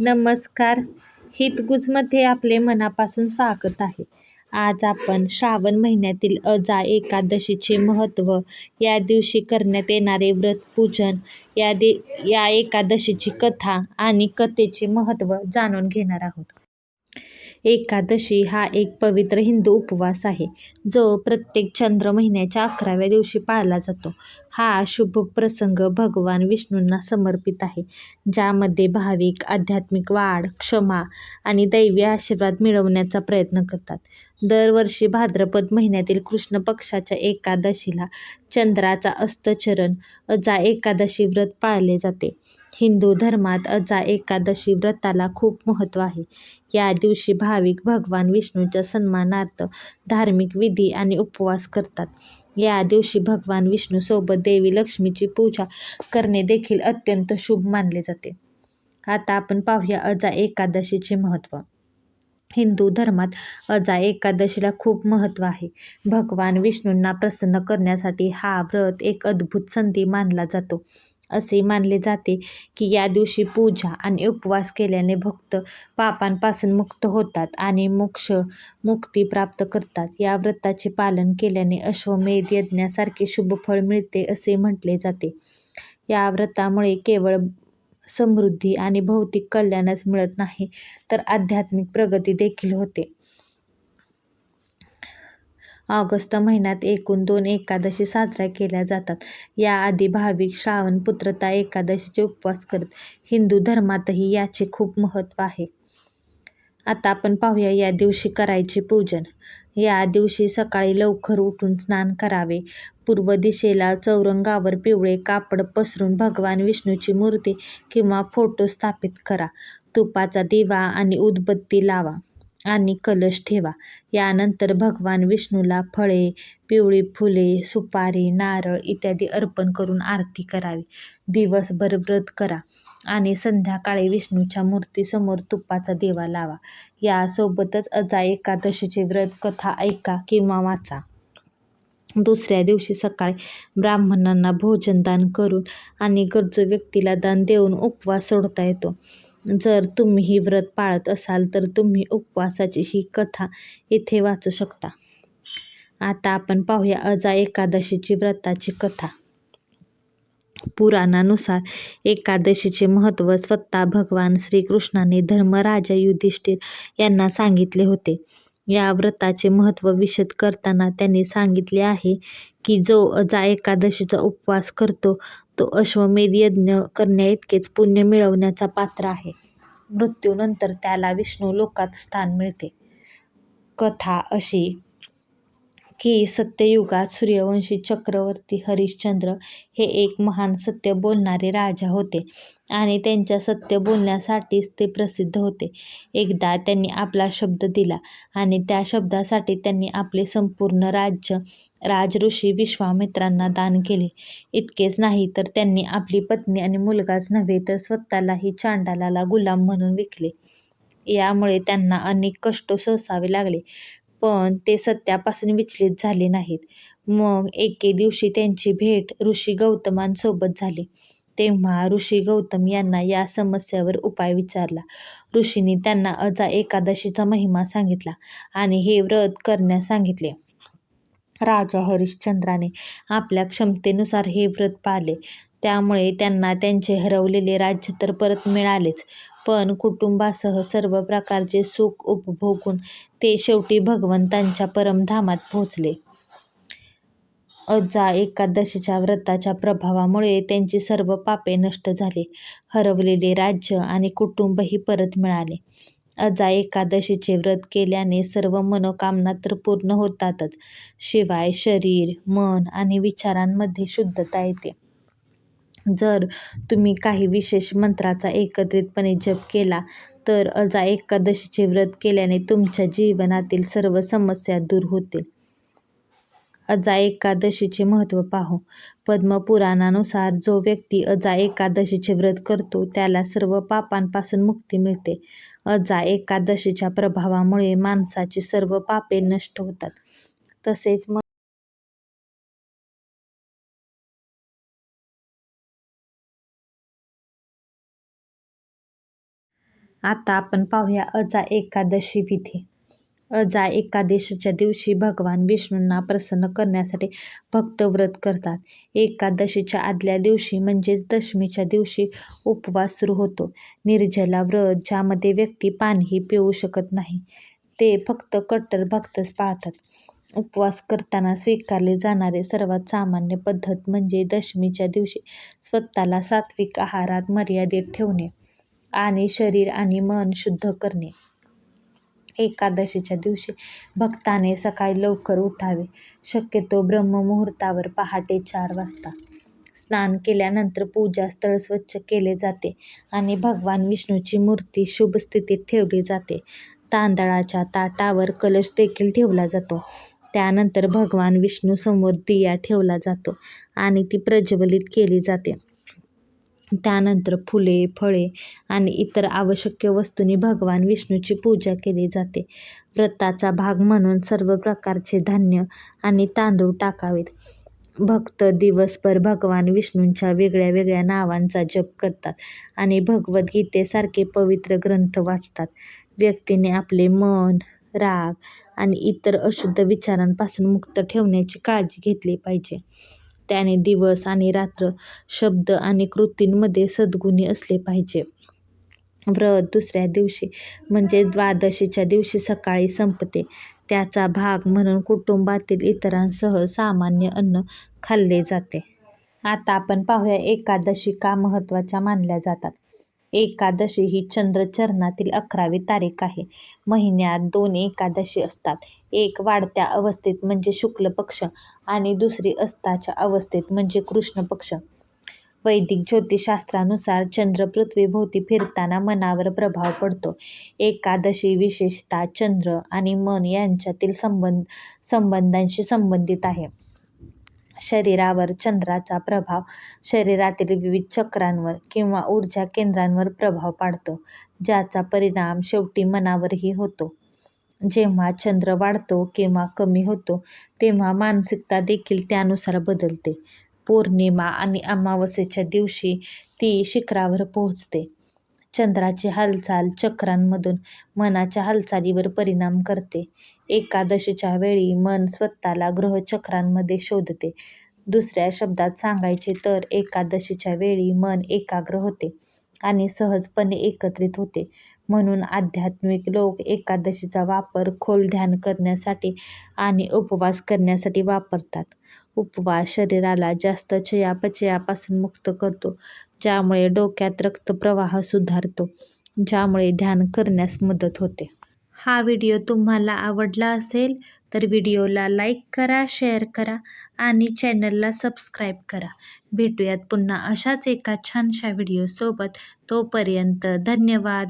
नमस्कार. हितगुजमध्ये आपले मनापासून स्वागत आहे. आज आपण श्रावण महिन्यातील अजा एकादशीचे महत्त्व या दिवशी करण्यात येणारे व्रत पूजन या दे या एकादशीची कथा आणि कथेचे महत्त्व जाणून घेणार आहोत. एकादशी हा एक पवित्र हिंदू उपवास आहे जो प्रत्येक चंद्र महिन्याच्या अकराव्या दिवशी पाळला जातो. हा शुभ प्रसंग भगवान विष्णूंना समर्पित आहे ज्यामध्ये भाविक आध्यात्मिक वाढ क्षमा आणि दैवी आशीर्वाद मिळवण्याचा प्रयत्न करतात. दरवर्षी भाद्रपद महिन्यातील कृष्ण पक्षाच्या एकादशीला चंद्राचा अस्तचरण अजा एकादशी व्रत पाळले जाते. हिंदू धर्मात अजा एकादशी व्रताला खूप महत्त्व आहे. या दिवशी भाविक भगवान विष्णूच्या सन्मानार्थ धार्मिक विधी आणि उपवास करतात. या दिवशी भगवान विष्णूसोबत देवी लक्ष्मीची पूजा करणे देखील अत्यंत शुभ मानले जाते. आता आपण पाहूया अजा एकादशीचे महत्त्व हिंदू धर्मात अजा एकादशीला खूप महत्त्व आहे. भगवान विष्णूंना प्रसन्न करण्यासाठी हा व्रत एक अद्भुत संधी मानला जातो. असे मानले जाते की या दिवशी पूजा आणि उपवास केल्याने भक्त पापांपासून मुक्त होतात आणि मोक्ष मुक्ती प्राप्त करतात. या व्रताचे पालन केल्याने अश्वमेध यज्ञासारखे शुभ फळ मिळते असे म्हटले जाते. या व्रतामुळे केवळ समृद्धी आणि भौतिक कल्याणच मिळत नाही तर आध्यात्मिक प्रगती देखील होते. ऑगस्ट महिन्यात एकूण दोन एकादशी साजऱ्या केल्या जातात. याआधी भाविक श्रावण पुत्रता एकादशीचे उपवास करत हिंदू धर्मातही याचे खूप महत्त्व आहे. आता आपण पाहूया या दिवशी करायचे पूजन. या दिवशी सकाळी लवकर उठून स्नान करावे. पूर्व दिशेला चौरंगावर पिवळे कापड पसरून भगवान विष्णूची मूर्ती किंवा फोटो स्थापित करा. तुपाचा दिवा आणि उदबत्ती लावा. आणि कलश ठेवा. यानंतर भगवान विष्णूला फळे पिवळी फुले सुपारी नारळ इत्यादी अर्पण करून आरती करावी. दिवसभर व्रत करा आणि संध्याकाळी विष्णूच्या मूर्तीसमोर तुपाचा दिवा लावा. यासोबतच अजा एकादशीचे व्रत कथा ऐका किंवा वाचा. दुसऱ्या दिवशी सकाळी ब्राह्मणांना भोजनदान करून आणि गरजू व्यक्तीला दान देऊन उपवास सोडता येतो. जर तुम्ही ही व्रत पाळत असाल तर तुम्ही उपवासाची ही कथा इथे वाचू शकता. आता आपण पाहूया अजा एकादशीची व्रताची कथा. पुराणानुसार एकादशीचे महत्त्व स्वतः भगवान श्रीकृष्णाने धर्मराजा युधिष्ठिर यांना सांगितले होते. या व्रताचे महत्त्व विशद करताना त्यांनी सांगितले आहे की जो अजा एकादशीचा उपवास करतो तो अश्वमेध यज्ञ करण्याइतकेच पुण्य मिळवण्याचा पात्र आहे. मृत्यूनंतर त्याला विष्णू लोकात स्थान मिळते. कथा अशी की सत्ययुगात सूर्यवंशी चक्रवर्ती हरिश्चंद्र हे एक महान सत्य बोलणारे राजा होते आणि त्यांच्या सत्य बोलण्यासाठीच ते प्रसिद्ध होते. एकदा त्यांनी आपला शब्द दिला आणि त्या शब्दासाठी त्यांनी आपले संपूर्ण राज्य राजऋषी विश्वामित्रांना दान केले. इतकेच नाही तर त्यांनी आपली पत्नी आणि मुलगाच नव्हे तर स्वतःलाही चांडालाला गुलाम म्हणून विकले. यामुळे त्यांना अनेक कष्ट सोसावे लागले पण ते सत्यापासून विचलित झाले नाहीत. मग एके दिवशी त्यांची भेट ऋषी गौतमांसोबत झाली. तेव्हा ऋषी गौतम यांना या समस्येवर उपाय विचारला. ऋषींनी त्यांना अजा एकादशीचा महिमा सांगितला आणि हे व्रत करण्यास सांगितले. राजा हरिश्चंद्राने आपल्या क्षमतेनुसार हे व्रत पाळले त्यामुळे त्यांना त्यांचे हरवलेले राज्य तर परत मिळालेच पण कुटुंबासह सर्व प्रकारचे सुख उपभोगून ते शेवटी भगवंतांच्या परमधामात पोहोचले. अजा एकादशीच्या व्रताच्या प्रभावामुळे त्यांची सर्व पापे नष्ट झाली. हरवलेले राज्य आणि कुटुंबही परत मिळाले. अजा एकादशीचे व्रत केल्याने सर्व मनोकामना तर पूर्ण होतातच. शिवाय शरीर मन आणि विचारांमध्ये शुद्धता येते. जर तुम्ही काही विशेष मंत्राचा एकत्रितपणे जप केला तर अजा एकादशीचे व्रत केल्याने तुमच्या जीवनातील सर्व समस्या दूर होतील. अजा एकादशीचे महत्त्व पाहू. पद्मपुराणानुसार जो व्यक्ती अजा एकादशीचे व्रत करतो त्याला सर्व पापांपासून मुक्ती मिळते. अजा एकादशीच्या प्रभावामुळे माणसाची सर्व पापे नष्ट होतात. तसेच मग आता आपण पाहूया अजा एकादशी विधी. अजा एकादशीच्या दिवशी भगवान विष्णूंना प्रसन्न करण्यासाठी भक्त व्रत करतात. एकादशीच्या आदल्या दिवशी म्हणजेच दशमीच्या दिवशी उपवास सुरू होतो. निर्जला व्रत ज्यामध्ये व्यक्ती पाणीही पिऊ शकत नाही ते फक्त कट्टर भक्तच पाळतात. उपवास करताना स्वीकारले जाणारे सर्वात सामान्य पद्धत म्हणजे दशमीच्या दिवशी स्वतःला सात्विक आहारात मर्यादित ठेवणे आणि शरीर आणि मन शुद्ध करणे. एकादशीच्या दिवशी भक्ताने सकाळी लवकर उठावे. शक्यतो ब्रह्ममुहूर्तावर पहाटे चार वाजता. स्नान केल्यानंतर पूजा स्थळ स्वच्छ केले जाते आणि भगवान विष्णूची मूर्ती शुभ स्थितीत ठेवली जाते. तांदळाच्या ताटावर कलश देखील ठेवला जातो. त्यानंतर भगवान विष्णू समोर दिया ठेवला जातो आणि ती प्रज्वलित केली जाते. त्यानंतर फुले फळे आणि इतर आवश्यक वस्तूंनी भगवान विष्णूची पूजा केली जाते. व्रताचा भाग म्हणून सर्व प्रकारचे धान्य आणि तांदूळ टाकावेत. भक्त दिवसभर भगवान विष्णूंच्या वेगळ्या वेगळ्या नावांचा जप करतात आणि भगवद्गीतेसारखे पवित्र ग्रंथ वाचतात. व्यक्तीने आपले मन राग आणि इतर अशुद्ध विचारांपासून मुक्त ठेवण्याची काळजी घेतली पाहिजे. त्याने दिवस आणि रात्र शब्द आणि कृतींमध्ये सद्गुणी असले पाहिजे. व्रत दुसऱ्या दिवशी म्हणजे द्वादशीच्या दिवशी सकाळी संपते. त्याचा भाग म्हणून कुटुंबातील इतरांसह सामान्य अन्न खाल्ले जाते. आता आपण पाहूया एकादशी का महत्त्वाच्या मानल्या जातात. एकादशी ही चंद्रचरणातील अकरावी तारीख आहे. महिन्यात दोन एकादशी असतात. एक वाढत्या अवस्थेत म्हणजे शुक्ल पक्ष आणि दुसरी अस्ताच्या अवस्थेत म्हणजे कृष्ण पक्ष. वैदिक ज्योतिषशास्त्रानुसार चंद्र पृथ्वीभोवती फिरताना मनावर प्रभाव पडतो. एकादशी विशेषतः चंद्र आणि मन यांच्यातील संबंध संबंधांशी संबंधित आहे. शरीरावर चंद्राचा प्रभाव शरीरातील विविध चक्रांवर किंवा ऊर्जा केंद्रांवर प्रभाव पाडतो ज्याचा परिणाम शेवटी मनावरही होतो. जेव्हा चंद्र वाढतो किंवा कमी होतो तेव्हा मानसिकता देखील त्यानुसार बदलते. पौर्णिमा आणि अमावस्येच्या दिवशी ती शिखरावर पोहोचते. चंद्राची हालचाल चक्रांमधून मनाच्या हालचालीवर परिणाम करते. एकादशीच्या वेळी मन स्वतःला ग्रहचक्रांमध्ये शोधते. दुसऱ्या शब्दात सांगायचे तर एकादशीच्या वेळी मन एकाग्र होते आणि सहजपणे एकत्रित होते. म्हणून आध्यात्मिक लोक एकादशीचा वापर खोल ध्यान करण्यासाठी आणि उपवास करण्यासाठी वापरतात. उपवास शरीराला जास्त चयापचयापासून मुक्त करतो ज्यामुळे डोक्यात रक्तप्रवाह सुधारतो ज्यामुळे ध्यान करण्यास मदत होते. हा व्हिडिओ तुम्हाला आवडला असेल तर व्हिडिओला लाईक करा शेअर करा आणि चॅनलला सबस्क्राईब करा. भेटूयात पुन्हा अशाच एका छानशा व्हिडिओसोबत. तोपर्यंत धन्यवाद.